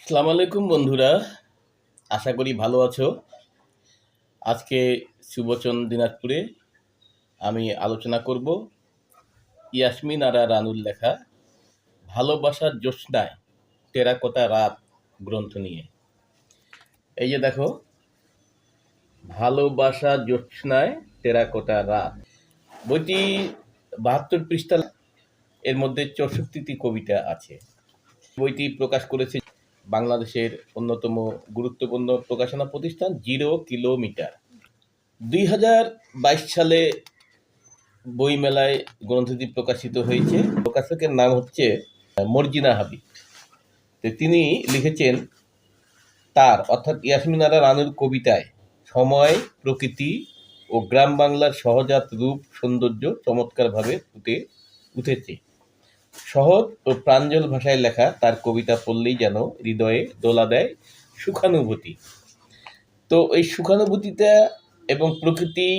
আসসালামু আলাইকুম বন্ধুরা, আশা করি ভালো আছো। আজকে সুবচন দিনাজপুরে আমি আলোচনা করব ইয়াসমিন আরা রানুর লেখা ভালোবাসার জ্যোৎস্নায় টেরাকোটা রাত গ্রন্থ নিয়ে। এই যে দেখো, ভালোবাসা জ্যোৎস্নায় টেরাকোটা রাত। বইটি বাহাত্তর পৃষ্ঠা এর মধ্যে চৌষট্টিটি কবিতা আছে। বইটি প্রকাশ করেছে বাংলাদেশের অন্যতম গুরুত্বপূর্ণ প্রকাশনা প্রতিষ্ঠান জিরো কিলোমিটার। দুই হাজার বাইশ সালে বইমেলায় গ্রন্থটি প্রকাশিত হয়েছে। প্রকাশকের নাম হচ্ছে মর্জিনা হাবিব। তো তিনি লিখেছেন, তার, অর্থাৎ ইয়াসমিনারা রানুর কবিতায়, সময়, প্রকৃতি ও গ্রাম বাংলার সহজাত রূপ, সৌন্দর্য চমৎকারভাবে ফুটে উঠেছে। সহজ ও প্রাঞ্জল ভাষায় লেখা তার কবিতা পড়লেই যেন হৃদয়ে দোলা দেয় সুখানুভূতি। তো এই সুখানুভূতিটা এবং প্রকৃতি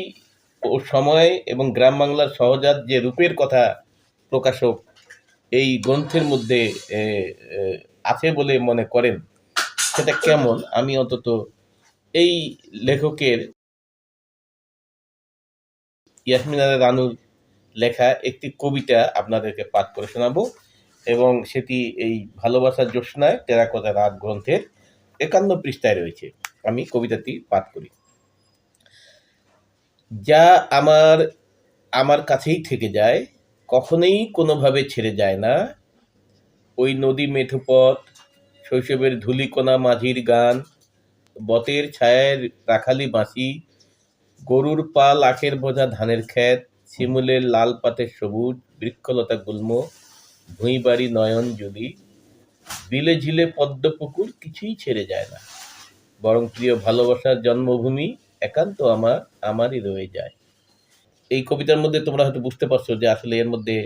ও সময় এবং গ্রাম বাংলার সহজাত যে রূপের কথা প্রকাশক এই গ্রন্থের মধ্যে আছে বলে মনে করেন, সেটা কেমন? আমি অন্তত এই লেখকের ইয়াসমিন রানুর লেখা একটি কবিতা আপনাদেরকে পাঠ করে শোনাবো এবং সেটি এই ভালোবাসার জ্যোৎস্নায় টেরাকোটা রাত গ্রন্থের একান্ন পৃষ্ঠায় রয়েছে। আমি কবিতাটি পাঠ করি। যা আমার আমার কাছেই থেকে যায়, কখনোই কোনোভাবে ছেড়ে যায় না। ওই নদী মেঠোপথ শৈশবের ধূলিকণা মাঝির গান বতের ছায়ায় রাখালি বাঁশি, গরুর পাল আখের বোঝা ধানের ক্ষেত শিমুলের লাল পাতের সবুজ, বৃক্ষলতা গুল্ম, ভুঁইবাড়ি নয়ন জুলি। বিলে ঝিলে পদ্ম পুকুর কিছুই ছেড়ে যায় না। বরং প্রিয় ভালোবাসার জন্মভূমি একান্ত আমার, আমারই রয়ে যায়। এই কবিতার মধ্যে তোমরা হয়তো বুঝতে পারছ যে আসলে এর মধ্যে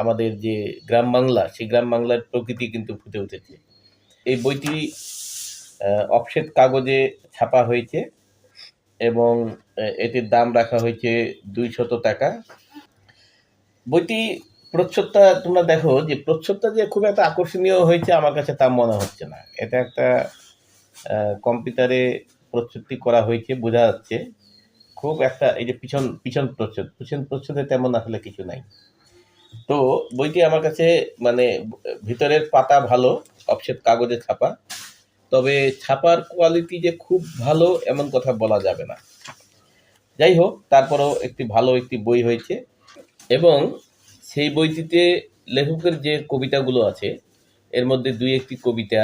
আমাদের যে গ্রাম বাংলা, সেই গ্রাম বাংলার প্রকৃতি কিন্তু ফুটে উঠেছে। এই বইটি অফসেট কাগজে ছাপা হয়েছে। এবং এটির দাম রাখা হয়েছে দুইশত টাকা। বইটি প্রচ্ছদটা তোমরা দেখো যে প্রচ্ছদটা যে খুব একটা আকর্ষণীয় হয়েছে আমার কাছে তা মনে হচ্ছে না। এটা একটা কম্পিউটারে প্রচ্ছদটি করা হয়েছে, বোঝা যাচ্ছে। খুব একটা এই যে পিছন পিছন প্রচ্ছদ, পিছন প্রচ্ছদে তেমন আসলে কিছু নাই। তো বইটি আমার কাছে মানে ভিতরের পাতা ভালো, অফসেট কাগজে ছাপা। তবে ছাপার কোয়ালিটি যে খুব ভালো এমন কথা বলা যাবে না। যাই হোক, তারপরেও একটি ভালো একটি বই হয়েছে এবং সেই বইটিতে লেখকের যে কবিতাগুলো আছে, এর মধ্যে দুই একটি কবিতা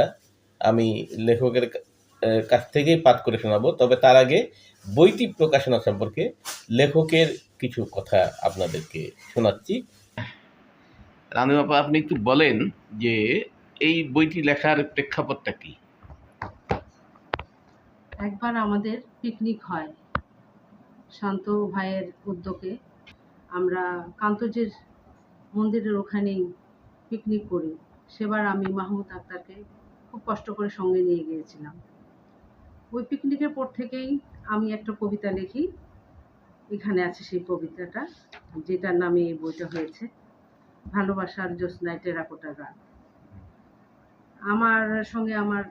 আমি লেখকের কাছ থেকেই পাঠ করে শোনাবো। তবে তার আগে বইটি প্রকাশনা সম্পর্কে লেখকের কিছু কথা আপনাদেরকে শোনাচ্ছি। রানু বাপা আপনি একটু বলেন যে এই বইটি লেখার প্রেক্ষাপটটা কি? একবার আমাদের পিকনিক হয়। শান্ত ভাইয়ের উদ্যোগে আমরা কান্তজির মন্দিরের ওখানেই পিকনিক করি। সেবার আমি মাহমুদ আক্তারকে খুব কষ্ট করে সঙ্গে নিয়ে গিয়েছিলাম। ওই পিকনিকের পর থেকেই আমি একটা কবিতা লিখি। এখানে আছে সেই কবিতাটা, যেটার নামে এই বইটা হয়েছে, ভালোবাসার জ্যোৎস্নায় টেরাকোটা রাত। আমার সঙ্গে আমার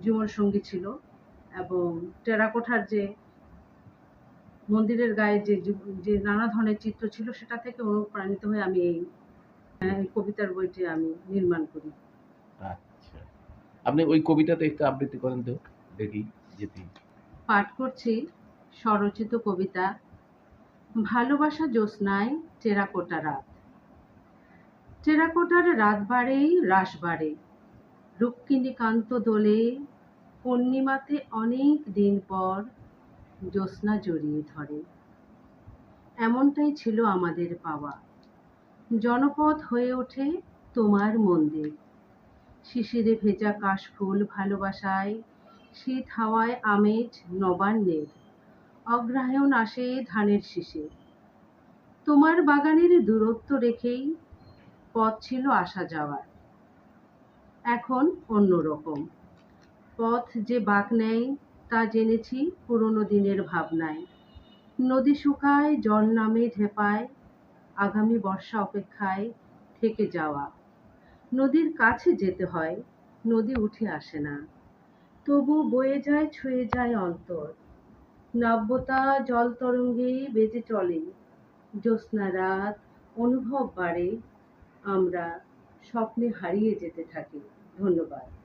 জীবন সঙ্গী ছিল এবং টেরাকোঠার যে মন্দিরের গায়ে যে যে নানা ধরনের চিত্র ছিল সেটা থেকে অনুপ্রাণিত হয়ে আমি এই আহ, কবিতার বইটি আমি নির্মাণ করি। আচ্ছা। আপনি ওই কবিতাটা একটু আবৃত্তি করেন তো দেখি যেটি। পাঠ করছি স্বরচিত কবিতা ভালোবাসা জ্যোৎস্নায় টেরাকোটা রাত। টেরাকোটার রাত বাড়েই রাস বাড়ে। রুক্মিণীকান্ত দোলে পূর্ণিমাতে অনেক দিন পর জ্যোৎস্না জড়িয়ে ধরে। এমনটাই ছিল আমাদের পাওয়া। জনপদ হয়ে ওঠে তোমার মন্দির। শিশিরে ভেজা কাশফুল ভালোবাসায়, শীত হাওয়ায় আমেজ নবান্নের। অগ্রহায়ণ আসে ধানের শীষে। তোমার বাগানের দূরত্ব রেখেই পথ ছিল আসা যাওয়ার। এখন অন্যরকম। পথ যে বাঁক নেয়, তা জেনেছি পুরনো দিনের ভাবনায়। নদী শুকায়, জল নামে ঢেপায়, আগামী বর্ষা অপেক্ষায় থেকে যাওয়া। নদীর কাছে যেতে হয়, নদী উঠে আসে না। তবু বয়ে যায়, ছুঁয়ে যায় অন্তর। নব্যতা জল তরঙ্গেই বেজে চলে। জ্যোৎস্না রাত, অনুভব বাড়ে। আমরা স্বপ্নে হারিয়ে যেতে থাকি। ধন্যবাদ।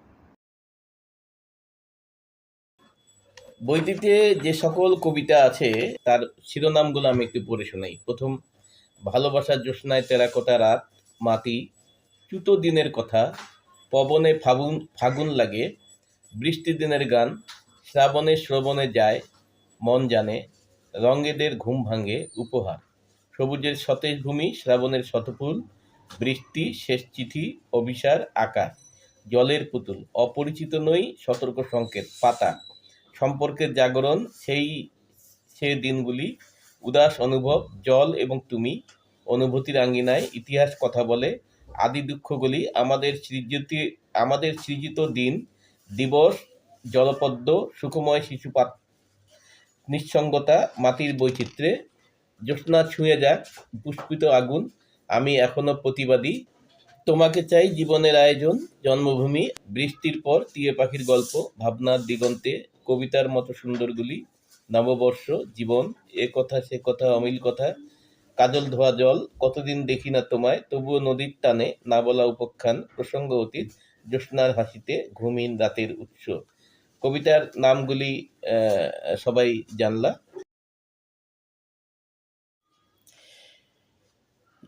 বইটিতে যে সকল কবিতা আছে, তার শিরোনামগুলো আমি একটু পড়ে শোনাই। প্রথম ভালোবাসার জ্যোৎস্নায় টেরাকোটা রাত, মাটি, চুতো দিনের কথা, পবনে ফাগুন ফাগুন লাগে, বৃষ্টি দিনের গান, শ্রাবণে শ্রবণে যায়, মন জানে, রঙেদের ঘুম ভাঙে উপহার। সবুজের সতেজ ভূমি, শ্রাবণের শতফুল, বৃষ্টি, শেষ চিঠি, অভিসার আকাশ জলের পুতুল, অপরিচিত নই, সতর্ক সংকেত, পাতা। সম্পর্কের জাগরণ সেই সে দিনগুলি। উদাস অনুভব, জল এবং তুমি, অনুভূতির আঙ্গিনায় ইতিহাস কথা বলে। আদি দুঃখগুলি আমাদের সৃজিত আমাদের সৃজিত দিন, দিবস, জলপদ্ম, সুখময় শিশুপাত, নিঃসঙ্গতা, মাটির বৈচিত্র্যে। জ্যোৎস্না ছুঁয়ে যাক, পুষ্পিত আগুন, আমি এখনও প্রতিবাদী। তোমাকে চাই জীবনের আয়োজন, জন্মভূমি, বৃষ্টির পর টিয়ে পাখির গল্প, ভাবনার দিগন্তে কবিতার মতো সুন্দরগুলি, নববর্ষ, জীবন, এ কথা, সে কথা, অমিল কথা, কাজল ধোয়া জল, কতদিন দেখি না তোমায়, তবুও নদীর টানে না বলা উপখ্যান, প্রসঙ্গ অতীত, জ্যোৎস্নার হাসিতে ঘুমিন রাতের উৎস। কবিতার নামগুলি সবাই জানলা।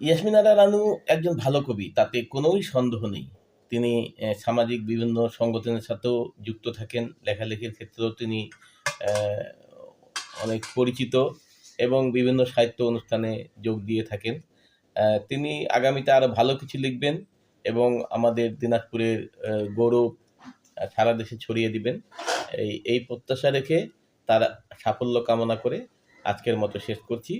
ইয়াসমিন আরা রানু একজন ভালো কবি, তাতে কোনোই সন্দেহ নেই। তিনি সামাজিক বিভিন্ন সংগঠনের সাথেও যুক্ত থাকেন। লেখালেখির ক্ষেত্রেও তিনি অনেক পরিচিত এবং বিভিন্ন সাহিত্য অনুষ্ঠানে যোগ দিয়ে থাকেন। তিনি আগামীতে আরও ভালো কিছু লিখবেন এবং আমাদের দিনাজপুরের গৌরব সারা দেশে ছড়িয়ে দিবেন। এই এই প্রত্যাশা রেখে তার সাফল্য কামনা করে আজকের মতো শেষ করছি।